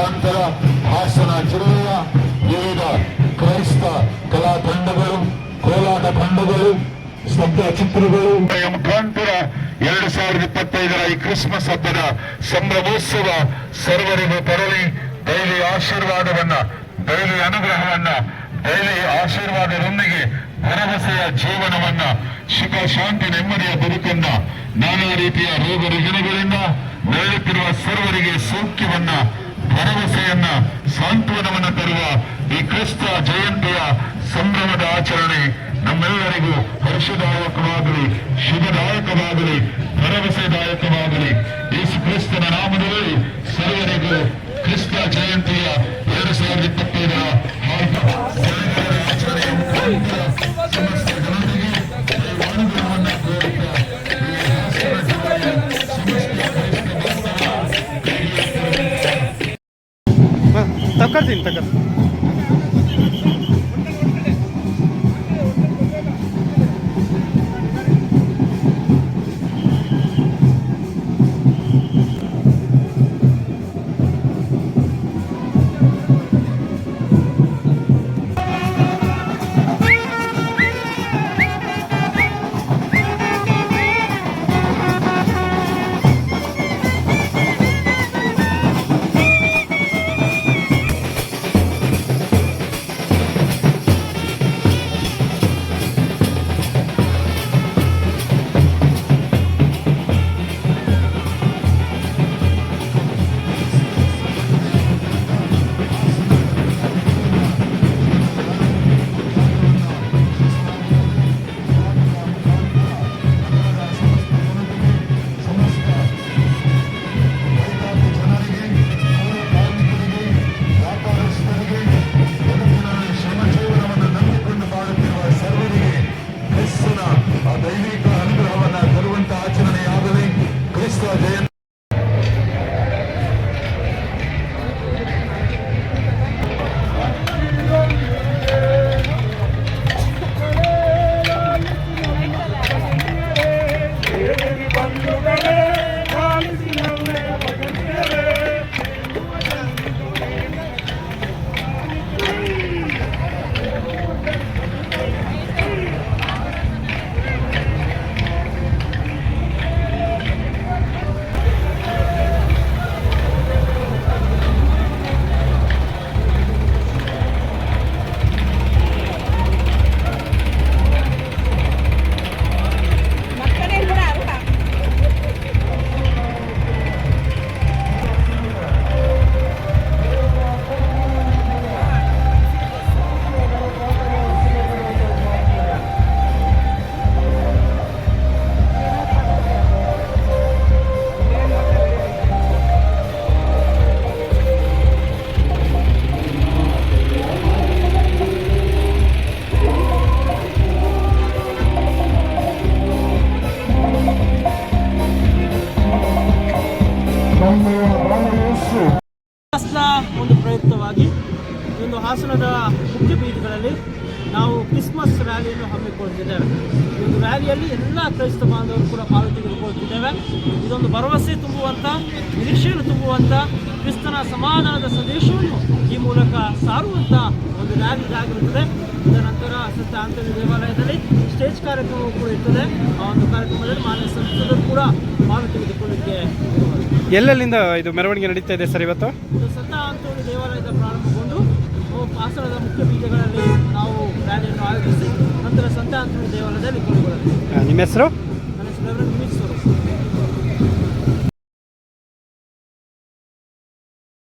ಮುಖಾಂತರ ಹಾಸನ ಜಿಲ್ಲೆಯ ವಿವಿಧ ಕ್ರೈಸ್ತ ಕಲಾ ತಂಡಗಳು, ಕೋಲಾಟ ತಂಡಗಳು, ಸ್ತಬ್ಧ ಚಿತ್ರಗಳು. ಮುಖಾಂತರ ಎರಡು ಸಾವಿರದ ಇಪ್ಪತ್ತೈದರ ಈ ಕ್ರಿಸ್ಮಸ್ ಹಬ್ಬದ ಸಂಭ್ರಮೋತ್ಸವ ಸರ್ವರಿಗೂ ತರಲಿ ದೈಲಿ ಆಶೀರ್ವಾದವನ್ನ ದೈಲಿ ಅನುಗ್ರಹವನ್ನ ದೈಲಿ ಆಶೀರ್ವಾದದೊಂದಿಗೆ ಭರವಸೆಯ ಜೀವನವನ್ನ, ಸುಖ, ಶಾಂತಿ, ನೆಮ್ಮದಿಯ ಬದುಕನ್ನ, ನಾನಾ ರೀತಿಯ ರೋಗ ರುಜಿನಗಳಿಂದ ನಡೆಯುತ್ತಿರುವ ಸರ್ವರಿಗೆ ಸೌಖ್ಯವನ್ನ ಭರವಸೆಯನ್ನ ಸಾಂತ್ವನವನ್ನ ತರುವ ಈ ಕ್ರಿಸ್ತ ಜಯಂತಿಯ ಸಂಭ್ರಮದ ಆಚರಣೆ ನಮ್ಮೆಲ್ಲರಿಗೂ ಹರ್ಷದಾಯಕವಾಗಲಿ, ಶುಭದಾಯಕವಾಗಲಿ, ಭರವಸೆದಾಯಕವಾಗಲಿ. ಯೇಸು ಕ್ರಿಸ್ತನ ನಾಮದಲ್ಲಿ ಸರ್ವರಿಗೂ ಕ್ರಿಸ್ತ ಜಯಂತಿಯ ಎರಡು ಸಾವಿರದ ಇಪ್ಪತ್ತೈದರ ಹಾರ್ದಿಕ ಬಾಂಧವರ ತಗೊಳ್ತೀನಿ ಪ್ರಯುಕ್ತವಾಗಿ ಒಂದು ಹಾಸನದ ಮುಖ್ಯ ಬೀದಿಗಳಲ್ಲಿ ನಾವು ಕ್ರಿಸ್ಮಸ್ ರ್ಯಾಲಿಯನ್ನು ಹಮ್ಮಿಕೊಳ್ತಿದ್ದೇವೆ ಈ ಒಂದು ರ್ಯಾಲಿಯಲ್ಲಿ ಎಲ್ಲ ಕ್ರೈಸ್ತ ಬಾಂಧವರು ಕೂಡ ಪಾಲು ತೆಗೆದುಕೊಳ್ತಿದ್ದೇವೆ ಇದೊಂದು ಭರವಸೆ ತುಂಬುವಂಥ ನಿರೀಕ್ಷೆಯನ್ನು ತುಂಬುವಂಥ ಕ್ರಿಸ್ತನ ಸಮಾಧಾನದ ಸಂದೇಶವನ್ನು ಈ ಮೂಲಕ ಸಾರುವಂಥ ಒಂದು ರ್ಯಾಲಿ ಇದಾಗಿರುತ್ತದೆ. ತದನಂತರ ಸತ್ಯ ಆಂತರ್ಯ ದೇವಾಲಯದಲ್ಲಿ ಸ್ಟೇಜ್ ಕಾರ್ಯಕ್ರಮವು ಕೂಡ ಇರ್ತದೆ. ಆ ಒಂದು ಕಾರ್ಯಕ್ರಮದಲ್ಲಿ ಮಾನ್ಯ ಸಂಸದರು ಕೂಡ ಮಾಹಿತಿ ಎಲ್ಲೆಲ್ಲಿಂದ ಇದು ಮೆರವಣಿಗೆ ನಡೀತಾ ಇದೆ ಸರ್ ಇವತ್ತು? ಸತ್ತ ದೇವಾಲಯದ ಪ್ರಾರಂಭಗೊಂಡು ಹಾಸನದ ಮುಖ್ಯ ಬೀಜಗಳಲ್ಲಿ ನಾವು ರ್ಯಾಲಿಯನ್ನು ಆಯೋಜಿಸಿ ನಂತರ ಸಂತ ದೇವಾಲಯದಲ್ಲಿ ನಿಮ್ಮ ಹೆಸರು? ನನ್ನ ಹೆಸರು